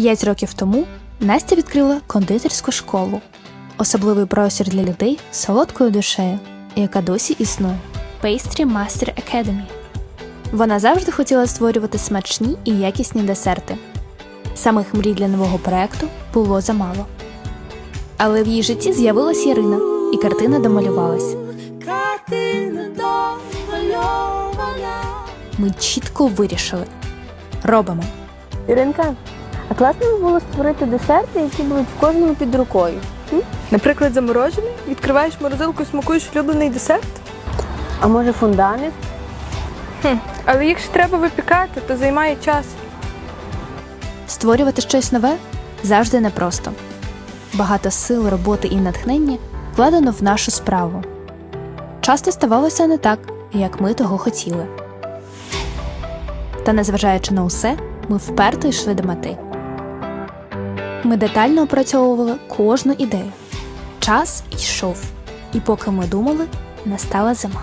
П'ять років тому Настя відкрила кондитерську школу, особливий простір для людей з солодкою душею, яка досі існує Pastry Master Academy. Вона завжди хотіла створювати смачні і якісні десерти. Самих мрій для нового проекту було замало. Але в її житті з'явилась Ярина, і картина домалювалась. Ми чітко вирішили. Робимо. Іринка, а класно би було створити десерти, які будуть в кожному під рукою. Наприклад, заморожений, відкриваєш морозилку і смакуєш улюблений десерт. А може фундамент? Хм. Але їх ж треба випікати, то займає час. Створювати щось нове завжди непросто. Багато сил, роботи і натхнення вкладено в нашу справу. Часто ставалося не так, як ми того хотіли. Та незважаючи на усе, ми вперто йшли до мети. Ми детально опрацьовували кожну ідею. Час йшов, і поки ми думали, настала зима.